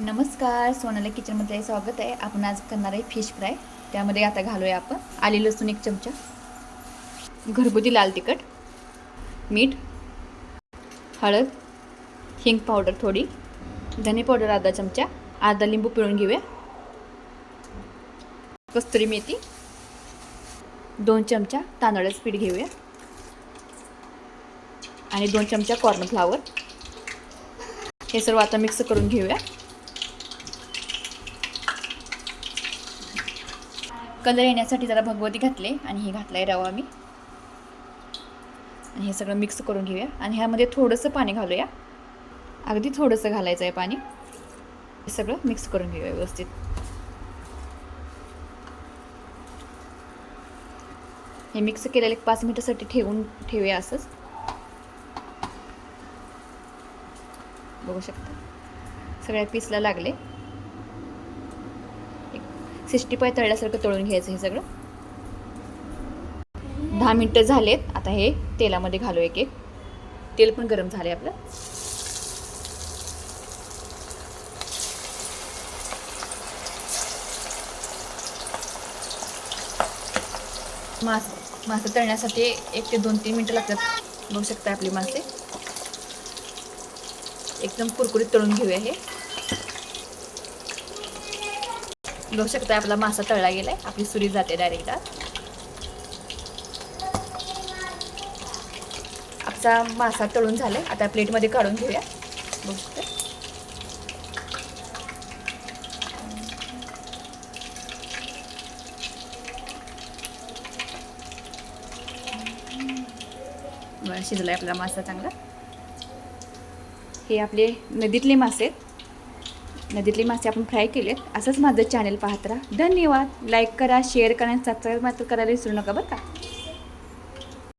नमस्कार सोनाली किचनमध्ये स्वागत आहे. आपण आज करणार आहे फिश फ्राय. त्यामध्ये आता घालूया आपण. आले लसूण एक चमचा. घरगुती लाल तिखट मीठ हळद हिंग पावडर थोडी धने पावडर अर्धा चमचा अर्धा लिंबू पिळून घेऊया. कस्तुरी मेथी दोन चमचा तांदळाचं पीठ घेऊया. आणि दोन चमचा कॉर्नफ्लावर हे सर्व आता मिक्स करून घेऊया. कलर येण्यासाठी जरा भगवती घातले आणि हे घातलं आहे रवा मी आणि हे सगळं मिक्स करून घेऊया. आणि ह्यामध्ये थोडंसं पाणी घालूया. अगदी थोडंसं घालायचं आहे पाणी. हे सगळं मिक्स करून घेऊया व्यवस्थित. हे मिक्स केलेलं एक पाच मिनिटासाठी ठेवून ठेवूया असंच. बघू शकता. सगळ्या पीसला लागले. सिक्स्टी पाय तळल्यासारखं तळून घ्यायचं हे सगळं. दहा मिनटं झालेत. आता हे तेलामध्ये घालू एक एक. तेल पण गरम झालं आहे आपलं. मास मासे तळण्यासाठी एक ते दोन तीन मिनटं लागतात. बघू शकता आपले मासे. एकदम कुरकुरीत तळून घेऊया हे. बघू शकता आपला मासा तळला गेलाय. आपली सुरी जाते डायरेक्ट आपला मासा तळून झालाय. आता प्लेटमध्ये काढून घेऊया. बघू शकता बरं शिजलाय आपला मासा चांगला. हे आपले नदीतले मासे आहेत. नदीतले मासे आपण फ्राय केलेत. असंच माझं चॅनल पाहत राहा. धन्यवाद. लाईक करा शेअर करा सबस्क्राईब मात्र करायला विसरू नका बरं का?